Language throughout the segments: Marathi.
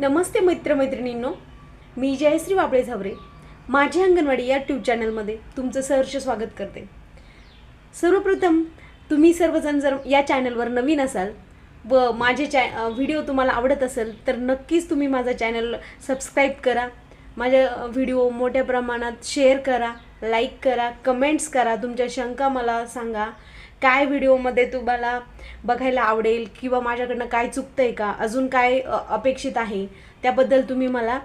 नमस्ते मित्रमैत्रिणींनो मी जयश्री वाबळे झावरे माझी अंगणवाडी या ट्यूब चॅनलमध्ये तुमचं सहर्ष स्वागत करते. सर्वप्रथम तुम्ही सर्वजण जर या चॅनलवर नवीन असाल व माझे चॅ व्हिडिओ तुम्हाला आवडत असेल तर नक्कीच तुम्ही माझा चॅनल सबस्क्राईब करा माझ्या व्हिडिओ मोठ्या प्रमाणात शेअर करा लाईक करा कमेंट्स करा तुमच्या शंका मला सांगा. काय व्हिडिओमध्ये तुम्हाला बघायला आवडेल किंवा माझ्याकडनं काय चुकतं आहे का? अजून काय अपेक्षित आहे? त्याबद्दल तुम्ही मला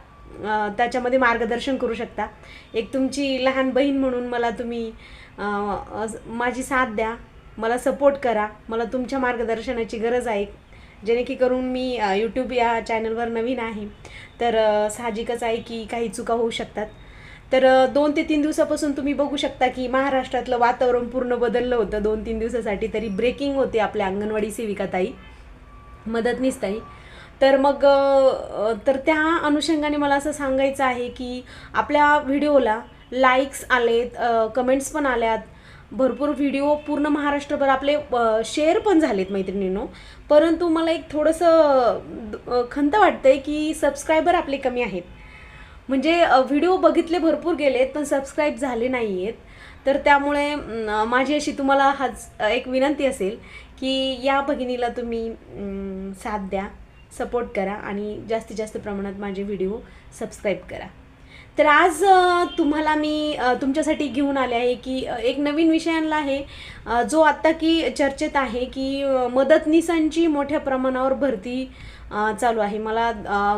त्याच्यामध्ये मार्गदर्शन करू शकता. एक तुमची लहान बहीण म्हणून मला तुम्ही माझी साथ द्या. मला सपोर्ट करा. मला तुमच्या मार्गदर्शनाची गरज आहे. जेणे की करून मी यूट्यूब या चॅनलवर नवीन आहे. तर साहजिकच आहे की काही चुका होऊ शकतात. तर दोन ते तीन दिवसापासून तुम्ही बघू शकता की महाराष्ट्रातलं वातावरण पूर्ण बदललं होतं. दोन तीन दिवसासाठी तरी ब्रेकिंग होते आपल्या अंगणवाडी सेविका ताई मदतनीस ताई तर मग तर त्या अनुषंगाने मला असं सांगायचं आहे की आपल्या व्हिडिओला लाईक्स आलेत कमेंट्स पण आल्यात. भरपूर व्हिडिओ पूर्ण महाराष्ट्रभर आपले शेअर पण झालेत मैत्रिणींनो. परंतु मला एक थोडंसं खंत वाटतंय की सबस्क्रायबर आपले कमी आहेत. म्हणजे व्हिडिओ बघितले भरपूर गेलेत पण सबस्क्राईब झाले नाही आहेत तर त्यामुळे माझी अशी तुम्हाला हाच एक विनंती असेल की या भगिनीला तुम्ही साथ द्या सपोर्ट करा आणि जास्तीत जास्त प्रमाणात माझे व्हिडिओ सबस्क्राईब करा. तर आज तुम्हाला मी तुमच्यासाठी घेऊन आले आहे की एक नवीन विषय आणला आहे जो आत्ता की चर्चेत आहे की मदतनीसांची मोठ्या प्रमाणावर भरती चालू आहे. मला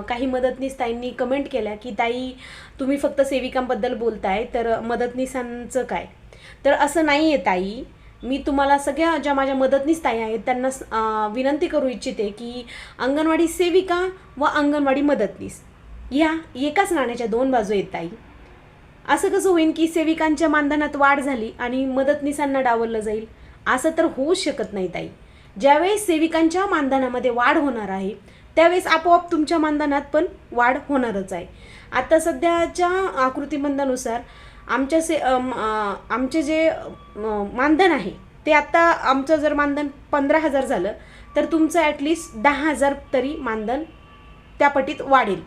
काही मदतनीस ताईंनी कमेंट केल्या की ताई तुम्ही फक्त सेविकांबद्दल बोलताय तर मदतनीसांचं काय? तर असं नाही आहे ताई. मी तुम्हाला सगळ्या ज्या माझ्या मदतनीस ताई आहेत त्यांना विनंती करू इच्छिते की अंगणवाडी सेविका व अंगणवाडी मदतनीस या एकाच नाण्याच्या दोन बाजू आहेत ताई. असं कसं होईल की सेविकांच्या मानधनात वाढ झाली आणि मदतनीसांना डावललं जाईल? असं तर होऊच शकत नाही ताई. ज्यावेळेस सेविकांच्या मानधनामध्ये वाढ होणार आहे त्यावेळेस आपोआप तुमच्या मानधनात पण वाढ होणारच आहे. आता सध्याच्या आकृतीबंधानुसार आमच्या से आमचे जे मानधन आहे ते आत्ता आमचं जर मानधन पंधरा हजार झालं तर तुमचं ॲटलिस्ट दहा हजार तरी मानधन त्या पटीत वाढेल.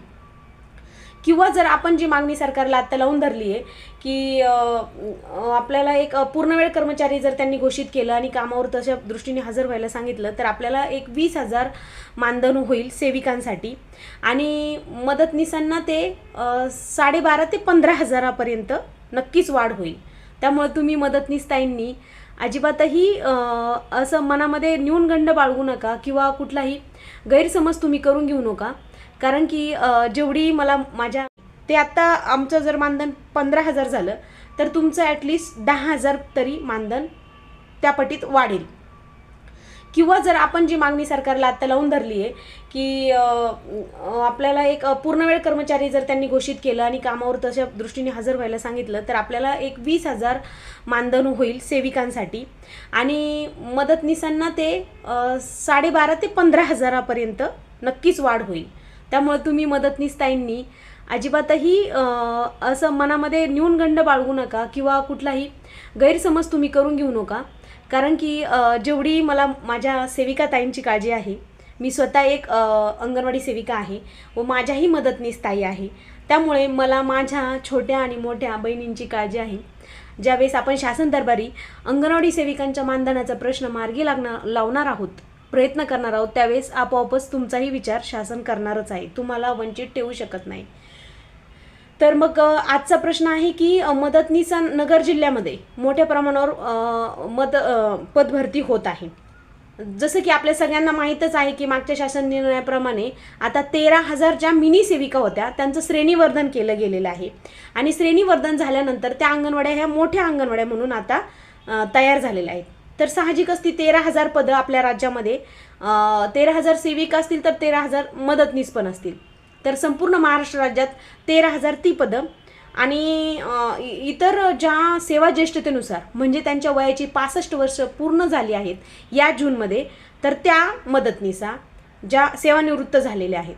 किंवा जर आपण जी मागणी सरकारला आत्ता लावून धरली आहे की आपल्याला एक पूर्णवेळ कर्मचारी जर त्यांनी घोषित केलं आणि कामावर तशा दृष्टीने हजर व्हायला सांगितलं तर आपल्याला एक वीस हजार मानधन होईल सेविकांसाठी. आणि मदतनीसांना ते साडेबारा ते पंधरा हजारापर्यंत नक्कीच वाढ होईल. त्यामुळे तुम्ही मदतनीसताईंनी अजिबातही असं मनामध्ये न्यूनगंड बाळगू नका किंवा कुठलाही गैरसमज तुम्ही करून घेऊ नका. कारण की जेवढी मला माझ्या ते आत्ता आमचं जर मानधन पंधरा हजार झालं तर तुमचं ॲटलिस्ट दहा हजार तरी मानधन त्या पटीत वाढेल. किंवा जर आपण जी मागणी सरकारला आत्ता लावून धरली आहे की आपल्याला एक पूर्णवेळ कर्मचारी जर त्यांनी घोषित केलं आणि कामावर तशा दृष्टीने हजर व्हायला सांगितलं तर आपल्याला एक वीस हजार मानधन होईल सेविकांसाठी. आणि मदतनीसांना ते साडेबारा ते पंधरा हजारापर्यंत नक्कीच वाढ होईल. त्यामुळे तुम्ही मदतनीस ताईंनी. अजिबातही असं मनामध्ये न्यूनगंड बाळगू नका किंवा कुठलाही गैरसमज तुम्ही करून घेऊ नका. कारण की जेवढी मला माझ्या सेविका ताईंची काळजी आहे मी स्वतः एक अंगणवाडी सेविका आहे व माझ्याही मदतनीस ताई आहे. त्यामुळे मला माझ्या छोट्या आणि मोठ्या बहिणींची काळजी आहे. ज्यावेळेस आपण शासन दरबारी अंगणवाडी सेविकांच्या मानधनाचा प्रश्न मार्गी लागणार लावणार आहोत प्रयत्न करणार आहोत त्यावेळेस आपोआपच तुमचाही विचार शासन करणारच आहे. तुम्हाला वंचित ठेवू शकत नाही. तर मग आजचा प्रश्न आहे की मदतनीसा नगर जिल्ह्यामध्ये मोठ्या प्रमाणावर मद पदभरती होत आहे. जसं की आपल्या सगळ्यांना माहीतच आहे की मागच्या शासन निर्णयाप्रमाणे आता तेरा हजार ज्या मिनी सेविका होत्या त्यांचं श्रेणीवर्धन केलं गेलेलं आहे. आणि श्रेणीवर्धन झाल्यानंतर त्या अंगणवाड्या ह्या मोठ्या अंगणवाड्या म्हणून आता तयार झालेल्या आहेत. तर साहजिकच ती तेरा हजार पदं आपल्या राज्यामध्ये. तेरा हजार सेविका असतील तर तेरा हजार मदतनीस पण असतील. तर संपूर्ण महाराष्ट्र राज्यात तेरा हजार ती पदं. आणि इ- इतर ज्या सेवा ज्येष्ठतेनुसार म्हणजे त्यांच्या वयाची पासष्ट वर्ष पूर्ण झाली आहेत या जूनमध्ये तर त्या मदतनीसा ज्या सेवानिवृत्त झालेल्या आहेत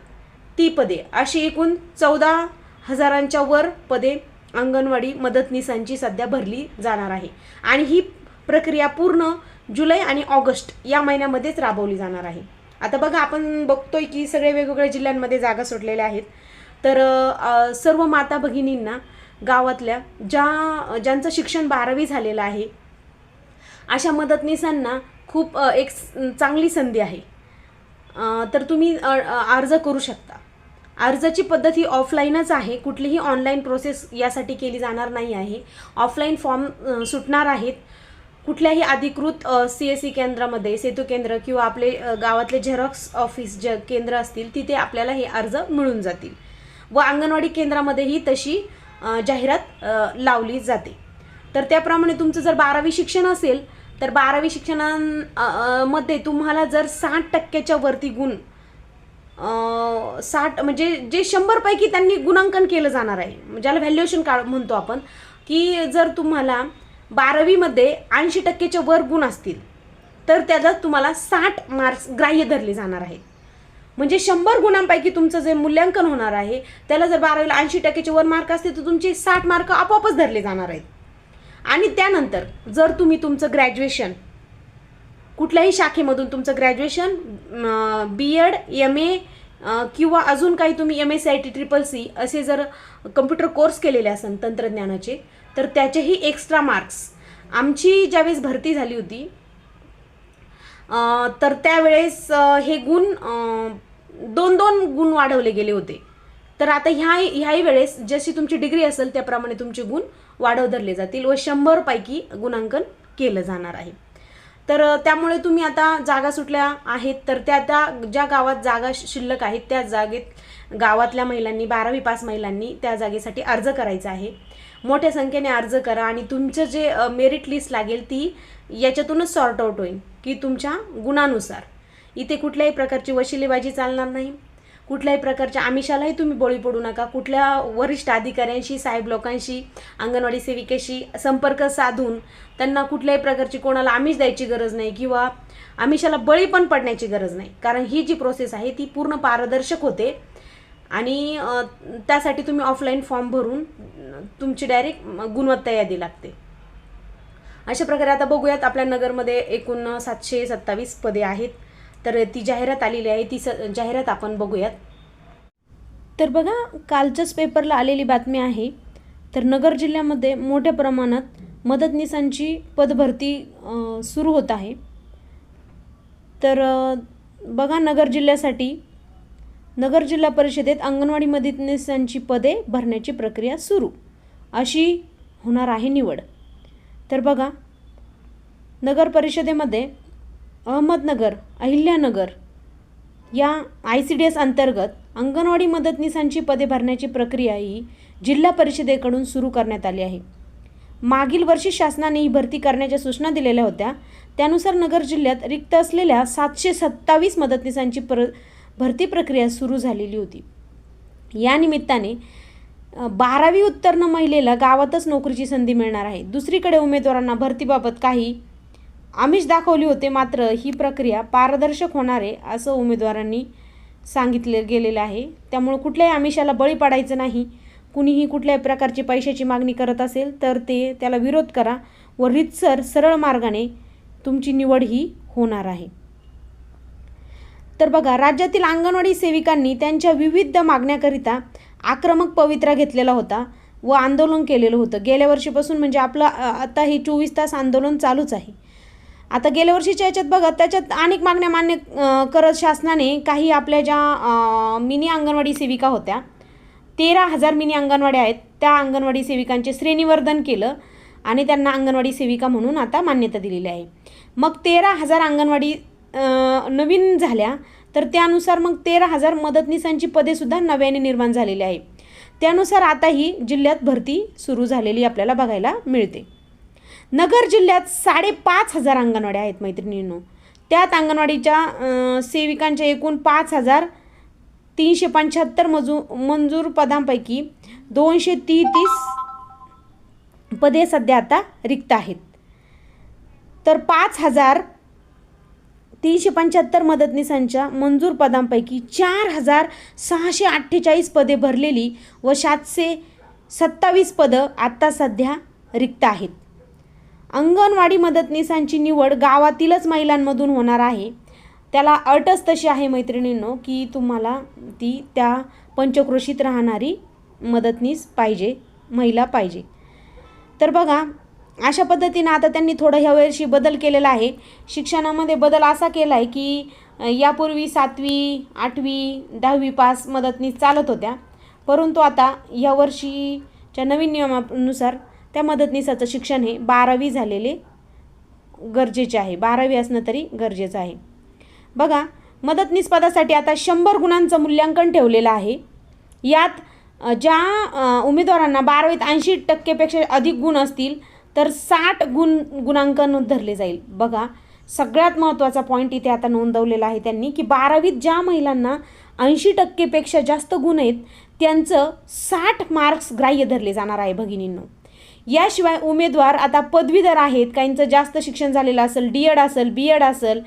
ती पदे. अशी एकूण चौदा हजारांच्या वर पदे अंगणवाडी मदतनीसांची सध्या भरली जाणार आहे. आणि ही प्रक्रिया पूर्ण जुलै आणि ऑगस्ट या महिन्यामध्येच राबवली जाणार आहे. आता बघा आपण बघतोय की सगळे वेगवेगळ्या जिल्ह्यांमध्ये जागा सुटलेल्या आहेत. तर सर्व माता भगिनींना गावातल्या ज्या ज्यांचं शिक्षण बारावी झालेलं आहे अशा मदतनीसांना खूप एक चांगली संधी आहे. तर तुम्ही अर्ज करू शकता. अर्जाची पद्धत ही ऑफलाईनच आहे. कुठलीही ऑनलाईन प्रोसेस यासाठी केली जाणार नाही आहे. ऑफलाईन फॉर्म सुटणार आहेत. कुठल्याही अधिकृत सी एस सी केंद्रामध्ये सेतू केंद्र किंवा आपले गावातले झेरॉक्स ऑफिस जे केंद्र असतील तिथे आपल्याला हे अर्ज मिळून जातील. व अंगणवाडी केंद्रामध्येही तशी जाहिरात लावली जाते. तर त्याप्रमाणे तुमचं जर बारावी शिक्षण असेल तर बारावी शिक्षणामध्ये तुम्हाला जर साठ टक्क्याच्या वरती गुण साठ म्हणजे जे शंभरपैकी त्यांनी गुणांकन केलं जाणार आहे ज्याला व्हॅल्युएशन कार्ड म्हणतो आपण की जर तुम्हाला बारावीमध्ये ऐंशी टक्केच्या वर गुण असतील तर त्याला तुम्हाला साठ मार्क्स ग्राह्य धरले जाणार आहेत म्हणजे शंभर गुणांपैकी तुमचं जे मूल्यांकन होणार आहे त्याला जर बारावीला ऐंशी टक्केचे वर मार्क असतील तर तुमचे साठ मार्क आपोआपच धरले जाणार आहेत. आणि त्यानंतर जर तुम्ही तुमचं ग्रॅज्युएशन कुठल्याही शाखेमधून तुमचं graduation B Ed M A किंवा अजून काही तुम्ही M S C I T triple C असे जर कम्प्युटर कोर्स केलेले असेल तंत्रज्ञानाचे तर त्याचेही एक्स्ट्रा मार्क्स आमची ज्यावेळेस भरती झाली होती तर त्यावेळेस हे गुण दोन दोन गुण वाढवले गेले होते. तर आता ह्या ह्याही वेळेस जशी तुमची डिग्री असेल त्याप्रमाणे तुमचे गुण वाढव धरले जातील व शंभरपैकी गुणांकन केलं जाणार आहे. तर त्यामुळे तुम्ही आता जागा सुटल्या आहेत. तर त्या त्या ज्या गावात जागा शिल्लक आहेत त्या जागेत गावातल्या महिलांनी बारावी पास महिलांनी त्या जागेसाठी अर्ज करायचा आहे. मोठ्या संख्येने अर्ज करा आणि तुमचं जे मेरिट लिस्ट लागेल ती याच्यातूनच सॉर्ट आउट होईल की तुमच्या गुणानुसार. इथे कुठल्याही प्रकारची वशिलेबाजी चालणार नाही. कुठल्याही प्रकारच्या आमिषालाही तुम्ही बळी पडू नका. कुठल्या वरिष्ठ अधिकाऱ्यांशी साहेब लोकांशी अंगणवाडी सेविकेशी संपर्क साधून त्यांना कुठल्याही प्रकारची कोणाला आमिष द्यायची गरज नाही किंवा आमिषाला बळी पण पडण्याची गरज नाही. कारण ही जी प्रोसेस आहे ती पूर्ण पारदर्शक होते. आणि त्यासाठी तुम्ही ऑफलाईन फॉर्म भरून तुमची डायरेक्ट गुणवत्ता यादी लागते. अशा प्रकारे आता बघूयात आपल्या नगरमध्ये एकूण सातशे सत्तावीस पदे आहेत. तर ती जाहिरात आलेली आहे ती स जाहिरात आपण बघूयात. तर बघा कालच्याच पेपरला आलेली बातमी आहे. तर नगर जिल्ह्यामध्ये मोठ्या प्रमाणात मदतनीसांची पदभरती सुरू होत आहे. तर बघा नगर जिल्ह्यासाठी नगर जिल्हा परिषदेत अंगणवाडी मदतनीसांची पदे भरण्याची प्रक्रिया सुरू. अशी होणार आहे निवड. तर बघा नगर परिषदेमध्ये अहमदनगर अहिल्यानगर या आय सी डी एस अंतर्गत अंगणवाडी मदतनीसांची पदे भरण्याची प्रक्रिया ही जिल्हा परिषदेकडून सुरू करण्यात आली आहे. मागील वर्षी शासनाने ही भरती करण्याच्या सूचना दिलेल्या होत्या. त्यानुसार नगर जिल्ह्यात रिक्त असलेल्या सातशे सत्तावीस मदतनीसांची प्र भरती प्रक्रिया सुरू झालेली होती. या निमित्ताने बारावी उत्तीर्ण महिलेला गावातच नोकरीची संधी मिळणार आहे. दुसरीकडे उमेदवारांना भरतीबाबत काही आमिष दाखवली होते मात्र ही प्रक्रिया पारदर्शक होणार आहे असं उमेदवारांनी सांगितले गेलेलं आहे. त्यामुळे कुठल्याही आमिषाला बळी पडायचं नाही. कुणीही कुठल्याही प्रकारची पैशाची मागणी करत असेल तर ते त्याला विरोध करा व रितसर सरळ मार्गाने तुमची निवड ही होणार आहे. तर बघा राज्यातील अंगणवाडी सेविकांनी त्यांच्या विविध मागण्याकरिता आक्रमक पवित्रा घेतलेला होता व आंदोलन केलेलं होतं. गेल्या वर्षीपासून म्हणजे आपलं आता हे चोवीस तास आंदोलन चालूच आहे. आता गेल्या वर्षीच्या याच्यात बघा त्याच्यात अनेक मागण्या मान्य करत शासनाने काही आपल्या ज्या मिनी अंगणवाडी सेविका होत्या तेरा हजार मिनी अंगणवाड्या आहेत. त्या अंगणवाडी सेविकांचे श्रेणीवर्धन केलं आणि त्यांना अंगणवाडी सेविका म्हणून आता मान्यता दिलेली आहे. मग तेरा हजार अंगणवाडी नवीन झाल्या तर त्यानुसार मग तेरा हजार मदतनीसांची पदेसुद्धा नव्याने निर्माण झालेली आहे. त्यानुसार आता ही जिल्ह्यात भरती सुरू झालेली आपल्याला बघायला मिळते. नगर जिल्ह्यात साडेपाच हजार अंगणवाड्या आहेत मैत्रिणींनो. त्यात अंगणवाडीच्या सेविकांच्या एकूण पाच हजार तीनशे पंच्याहत्तर मजू मंजूर पदांपैकी दोनशे तेहतीस पदे सध्या आता रिक्त आहेत. तर पाच हजार तीनशे पंच्याहत्तर मदतनीसांच्या मंजूर पदांपैकी चार हजार सहाशे अठ्ठेचाळीस पदे भरलेली व सातशे सत्तावीस पदं आत्ता सध्या रिक्त आहेत. अंगणवाडी मदतनीसांची निवड गावातीलच महिलांमधून होणार आहे. त्याला अटच तशी आहे मैत्रिणींनो की तुम्हाला ती त्या पंचक्रोशीत राहणारी मदतनीस पाहिजे महिला पाहिजे. तर बघा अशा पद्धतीनं आता त्यांनी थोडं ह्या वर्षी बदल केलेला आहे. शिक्षणामध्ये बदल असा केला आहे की यापूर्वी सातवी आठवी दहावी पास मदतनीस चालत होत्या. परंतु आता या वर्षीच्या नवीन नियमानुसार त्या मदतनीसाचं शिक्षण हे बारावी झालेले गरजेचे आहे. बारावी असणं तरी गरजेचं आहे. बघा मदतनीस पदासाठी आता शंभर गुणांचं मूल्यांकन ठेवलेलं आहे. यात ज्या उमेदवारांना बारावीत ऐंशी टक्केपेक्षा अधिक गुण असतील तर साठ गुण गुणांकन धरले जाईल. बघा सगळ्यात महत्त्वाचा पॉईंट इथे आता नोंदवलेला आहे त्यांनी की बारावीत ज्या महिलांना ऐंशी टक्केपेक्षा जास्त गुण आहेत त्यांचं साठ मार्क्स ग्राह्य धरले जाणार आहे भगिनींनो. याशिवाय उमेदवार आता पदवीधर आहेत. काहींचं जास्त शिक्षण झालेलं असेल डी एड असेल बी एड असेल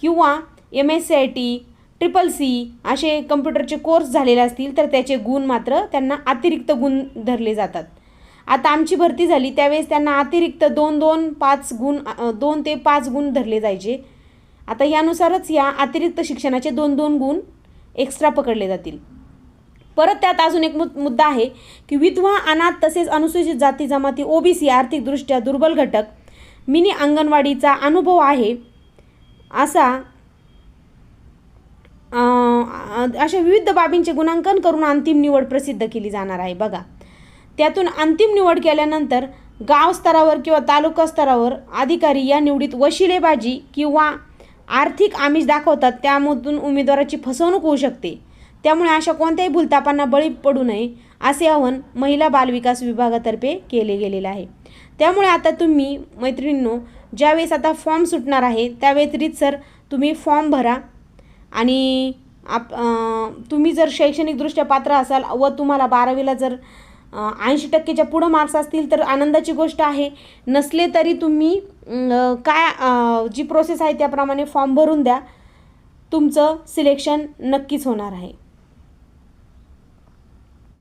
किंवा M S C I T triple C असे कम्प्युटरचे कोर्स झालेले असतील तर त्याचे गुण मात्र त्यांना अतिरिक्त गुण धरले जातात. आता आमची भरती झाली त्यावेळेस त्यांना अतिरिक्त दोन दोन पाच गुण दोन ते पाच गुण धरले जायचे. आता यानुसारच या अतिरिक्त शिक्षणाचे दोन दोन गुण एक्स्ट्रा पकडले जातील. परत त्यात अजून एक मुद्दा आहे की विधवा अनाथ तसेच अनुसूचित जाती जमाती ओबीसी आर्थिकदृष्ट्या दुर्बल घटक मिनी अंगणवाडीचा अनुभव आहे असा अशा विविध बाबींचे गुणांकन करून अंतिम निवड प्रसिद्ध केली जाणार आहे. बघा त्यातून अंतिम निवड केल्यानंतर गाव स्तरावर किंवा तालुका स्तरावर अधिकारी या निवडीत वशिलेबाजी किंवा आर्थिक आमिष दाखवतात. त्यामधून उमेदवाराची फसवणूक होऊ शकते. त्यामुळे अशा कोणत्याही भूलतापांना बळी पडू नये असे आवाहन महिला बालविकास विभागातर्फे केले गेलेले आहे. त्यामुळे आता तुम्ही मैत्रिणींनो ज्यावेळेस आता फॉर्म सुटणार आहे त्या व्यतिरिक्त सर तुम्ही फॉर्म भरा आणि आप तुम्ही जर शैक्षणिकदृष्ट्या पात्र असाल व तुम्हाला बारावीला जर ऐंशी टक्केच्या पुढं मार्क्स असतील तर आनंदाची गोष्ट आहे. नसले तरी तुम्ही काय जी प्रोसेस आहे त्याप्रमाणे फॉर्म भरून द्या. तुमचं सिलेक्शन नक्कीच होणार आहे.